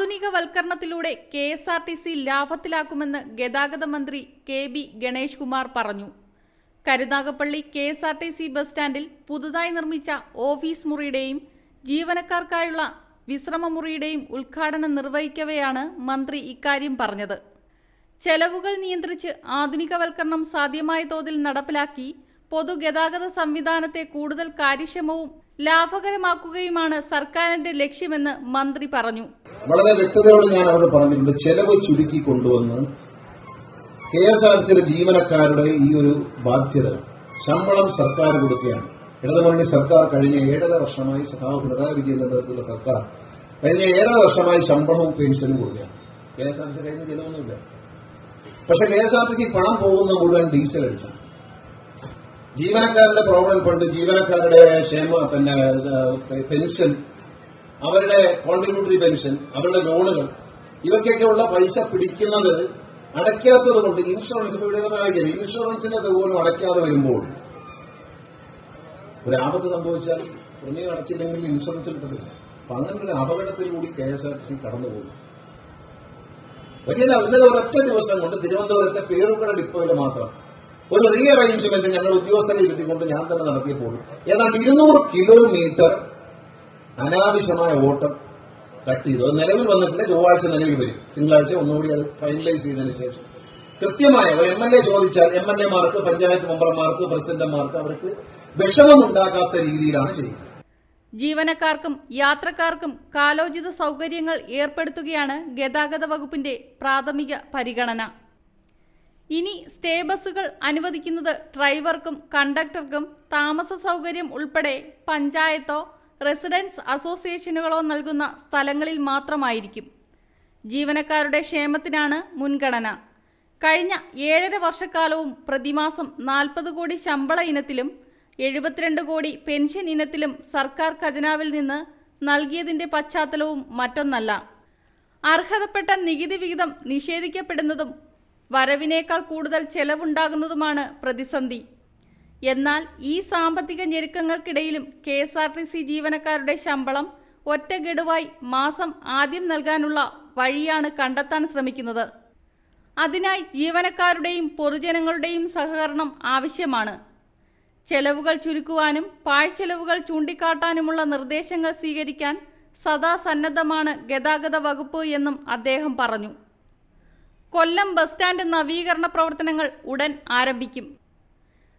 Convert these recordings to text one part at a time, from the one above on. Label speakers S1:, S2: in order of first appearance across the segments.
S1: ആധുനികവൽക്കരണത്തിലൂടെ K S R T C ലാഭത്തിലാക്കുമെന്ന് ഗതാഗത മന്ത്രി K B Ganesh Kumar പറഞ്ഞു. Karunagappally K S R T C bus സ്റ്റാൻഡിൽ പുതുതായി നിർമ്മിച്ച ഓഫീസ് മുറിയുടെയും ജീവനക്കാർക്കായുള്ള വിശ്രമ മുറിയുടെയും ഉദ്ഘാടനം നിർവഹിക്കവെയാണ് മന്ത്രി ഇക്കാര്യം പറഞ്ഞത്. ചെലവുകൾ നിയന്ത്രിച്ച് ആധുനികവൽക്കരണം സാധ്യമായ തോതിൽ നടപ്പിലാക്കി പൊതുഗതാഗത സംവിധാനത്തെ കൂടുതൽ കാര്യക്ഷമവും ലാഭകരമാക്കുകയുമാണ് സർക്കാരിന്റെ ലക്ഷ്യമെന്ന് മന്ത്രി പറഞ്ഞു.
S2: വളരെ വ്യക്തതയോട് ഞാൻ അവിടെ പറഞ്ഞിട്ടുണ്ട് ചെലവ് ചുരുക്കി കൊണ്ടുവന്ന് കെ എസ് ആർ സിയിലെ ജീവനക്കാരുടെ ഈ ഒരു ബാധ്യത ശമ്പളം സർക്കാർ കൊടുക്കുകയാണ്. ഇടതുമുന്നണി സർക്കാർ കഴിഞ്ഞ ഏഴര വർഷമായി സഖാവ് പിണറായി വിജയന്റെ നേതൃത്വത്തിലുള്ള സർക്കാർ കഴിഞ്ഞ ഏഴര വർഷമായി ശമ്പളവും പെൻഷനും കൊടുക്കുകയാണ്. കെ എസ് ആർ സി കഴിഞ്ഞ ചിലവൊന്നുമില്ല പക്ഷെ K S R T C പണം പോകുന്ന മുഴുവൻ ഡീസൽ അടിച്ചാണ്. ജീവനക്കാരുടെ പ്രോബ്ലം ഫണ്ട് ജീവനക്കാരുടെ ക്ഷേമ പിന്നെ പെൻഷൻ അവരുടെ കോൺട്രിബ്യൂട്ടറി പെൻഷൻ അവരുടെ ലോണുകൾ ഇവയ്ക്കൊക്കെയുള്ള പൈസ പിടിക്കുന്നത് അടയ്ക്കാത്തത് കൊണ്ട് ഇൻഷുറൻസ് ഇപ്പൊ ഇവിടെ ഇൻഷുറൻസിന്റെ പോലും അടയ്ക്കാതെ വരുമ്പോൾ ഒരു ആപത്ത് സംഭവിച്ചാൽ പ്രമേയം അടച്ചില്ലെങ്കിൽ ഇൻഷുറൻസ് കിട്ടത്തില്ല. അപ്പൊ അങ്ങനെ ഒരു അപകടത്തിൽ കൂടി K S R T C കടന്നുപോകും. വലിയ ഇന്നലെ ഒരൊറ്റ ദിവസം കൊണ്ട് തിരുവനന്തപുരത്തെ പേരുകളുടെ ഡിപ്പോയിൽ മാത്രം ഒരു റീ അറേഞ്ച്മെന്റ് ഞങ്ങൾ ഉദ്യോഗസ്ഥരെ ഇരുത്തിക്കൊണ്ട് ഞാൻ തന്നെ നടത്തിയപ്പോൾ ഏതാണ്ട് ഇരുന്നൂറ് കിലോമീറ്റർ അനാവശ്യമായ ഓട്ടം കട്ട് ചെയ്തു. അത് നിലവിൽ വന്നിട്ടില്ല ചൊവ്വാഴ്ച നിലവിൽ വരും. തിങ്കളാഴ്ച ഒന്നുകൂടി അത് ഫൈനലൈസ് ചെയ്തതിനു ശേഷം. കൃത്യമായ ഒരു എം എൽ എ ചോദിച്ചാൽ എം എൽ എമാർക്ക് പഞ്ചായത്ത് മെമ്പർമാർക്ക് പ്രസിഡന്റുമാർക്ക് അവർക്ക് വിഷമമുണ്ടാക്കാത്ത രീതിയിലാണ് ചെയ്യുന്നത്.
S1: ജീവനക്കാർക്കും യാത്രക്കാർക്കും കാലോചിത സൗകര്യങ്ങൾ ഏർപ്പെടുത്തുകയാണ് ഗതാഗത വകുപ്പിന്റെ പ്രാഥമിക പരിഗണന. ഇനി സ്റ്റേ ബസ്സുകൾ അനുവദിക്കുന്നത് ഡ്രൈവർക്കും കണ്ടക്ടർക്കും താമസ സൗകര്യം ഉൾപ്പെടെ പഞ്ചായത്തോ റെസിഡൻസ് അസോസിയേഷനുകളോ നൽകുന്ന സ്ഥലങ്ങളിൽ മാത്രമായിരിക്കും. ജീവനക്കാരുടെ ക്ഷേമത്തിനാണ് മുൻഗണന. കഴിഞ്ഞ ഏഴര വർഷക്കാലവും പ്രതിമാസം നാൽപ്പത് കോടി ശമ്പള ഇനത്തിലും എഴുപത്തിരണ്ട് കോടി പെൻഷൻ ഇനത്തിലും സർക്കാർ ഖജനാവിൽ നിന്ന് നൽകിയതിന്റെ പശ്ചാത്തലവും മറ്റൊന്നല്ല. അർഹതപ്പെട്ട നികുതി വിഹിതം നിഷേധിക്കപ്പെടുന്നതും വരവിനേക്കാൾ കൂടുതൽ ചെലവുണ്ടാകുന്നതുമാണ് പ്രതിസന്ധി. എന്നാൽ ഈ സാമ്പത്തിക ഞെരുക്കങ്ങൾക്കിടയിലും K S R T C ജീവനക്കാരുടെ ശമ്പളം ഒറ്റ ഗഡുവായി മാസം ആദ്യം നൽകാനുള്ള വഴിയാണ് കണ്ടെത്താൻ ശ്രമിക്കുന്നത്. അതിനായി ജീവനക്കാരുടെയും പൊതുജനങ്ങളുടെയും സഹകരണം ആവശ്യമാണ്. ചെലവുകൾ ചുരുക്കുവാനും പാഴ്ചെലവുകൾ ചൂണ്ടിക്കാട്ടാനുമുള്ള നിർദ്ദേശങ്ങൾ സ്വീകരിക്കാൻ സദാ സന്നദ്ധമാണ് ഗതാഗത വകുപ്പ് എന്നും അദ്ദേഹം പറഞ്ഞു. കൊല്ലം ബസ് സ്റ്റാൻഡ് നവീകരണ പ്രവർത്തനങ്ങൾ ഉടൻ ആരംഭിക്കും.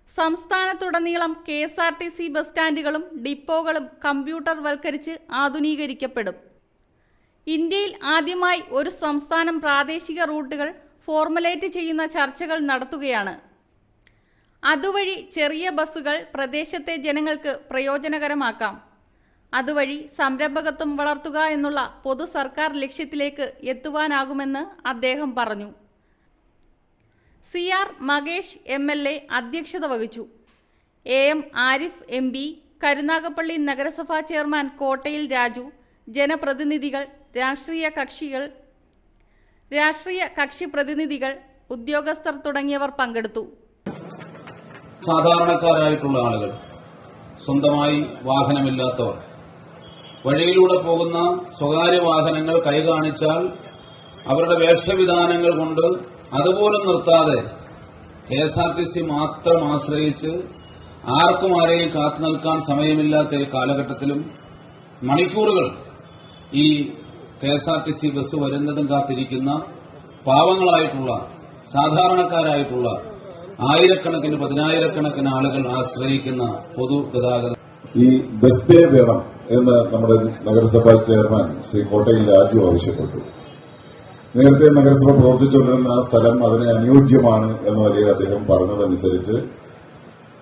S1: സംസ്ഥാനത്തുടനീളം K S R T C bus സ്റ്റാൻഡുകളും ഡിപ്പോകളും കമ്പ്യൂട്ടർ വൽക്കരിച്ച് ആധുനീകരിക്കപ്പെടും. ഇന്ത്യയിൽ ആദ്യമായി ഒരു സംസ്ഥാനം പ്രാദേശിക റൂട്ടുകൾ ഫോർമുലേറ്റ് ചെയ്യുന്ന ചർച്ചകൾ നടത്തുകയാണ്. അതുവഴി ചെറിയ ബസ്സുകൾ പ്രദേശത്തെ ജനങ്ങൾക്ക് പ്രയോജനകരമാക്കാം. അതുവഴി സംരംഭകത്വം വളർത്തുക എന്നുള്ള പൊതു സർക്കാർ ലക്ഷ്യത്തിലേക്ക് എത്തുവാനാകുമെന്ന് അദ്ദേഹം പറഞ്ഞു. C R Mahesh M L A അധ്യക്ഷത വഹിച്ചു. A M Arif M P Karunagappally നഗരസഭാ ചെയർമാൻ കോട്ടയിൽ രാജു ജനപ്രതിനിധികൾ രാഷ്ട്രീയ കക്ഷികൾ രാഷ്ട്രീയ കക്ഷി പ്രതിനിധികൾ ഉദ്യോഗസ്ഥർ തുടങ്ങിയവർ പങ്കെടുത്തു.
S3: സാധാരണക്കാരായിട്ടുള്ള ആളുകൾ സ്വന്തമായി വാഹനമില്ലാത്തവർ. വഴിയിലൂടെ പോകുന്ന സ്വകാര്യ വാഹനങ്ങൾ കൈകാണിച്ചാൽ അവരുടെ വേഷവിധാനങ്ങൾ കൊണ്ട് അതുപോലും നിർത്താതെ K S R T C മാത്രം ആശ്രയിച്ച് ആർക്കും ആരെയും കാത്തു നിൽക്കാൻ സമയമില്ലാത്ത ഈ കാലഘട്ടത്തിലും മണിക്കൂറുകൾ ഈ K S R T C bus വരുന്നതും കാത്തിരിക്കുന്ന പാവങ്ങളായിട്ടുള്ള സാധാരണക്കാരായിട്ടുള്ള ആയിരക്കണക്കിന് പതിനായിരക്കണക്കിന് ആളുകൾ ആശ്രയിക്കുന്ന പൊതുഗതാഗതം
S4: ഈ ബസ് പേ വേണം എന്ന് നമ്മുടെ നഗരസഭാ ചെയർമാൻ ശ്രീ കോട്ടയിൽ രാജു ആവശ്യപ്പെട്ടു. നേരത്തെ നഗരസഭ പ്രവർത്തിച്ചുകൊണ്ടിരുന്ന ആ സ്ഥലം അതിന് അനുയോജ്യമാണ് എന്ന നിലയിൽ അദ്ദേഹം പറഞ്ഞതനുസരിച്ച്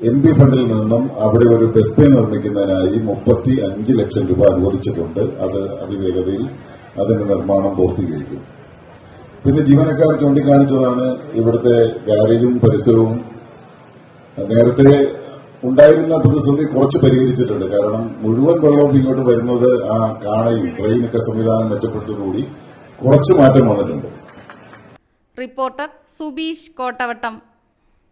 S4: എം പി ഫണ്ടിൽ നിന്നും അവിടെ ഒരു ബസ് പേ നിർമ്മിക്കുന്നതിനായി മുപ്പത്തി അഞ്ച് ലക്ഷം രൂപ അനുവദിച്ചിട്ടുണ്ട്. അത് അതിവേഗതയിൽ അതിന്റെ നിർമ്മാണം പൂർത്തീകരിക്കും. പിന്നെ ജീവനക്കാർ ചൂണ്ടിക്കാണിച്ചതാണ് ഇവിടുത്തെ ഗാരേജും പരിസരവും. നേരത്തെ ഉണ്ടായിരുന്ന പ്രതിസന്ധി കുറച്ച് പരിഹരിച്ചിട്ടുണ്ട്. കാരണം മുഴുവൻ വെള്ളവും ഇങ്ങോട്ട് വരുന്നത് ആ കാണയും ട്രെയിനൊക്കെ സംവിധാനം മെച്ചപ്പെട്ടതോടുകൂടി കുറച്ച് മാറ്റം വന്നിട്ടുണ്ട്.
S1: Reporter Subeesh Kottavattam.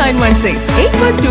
S5: nine one six eight one two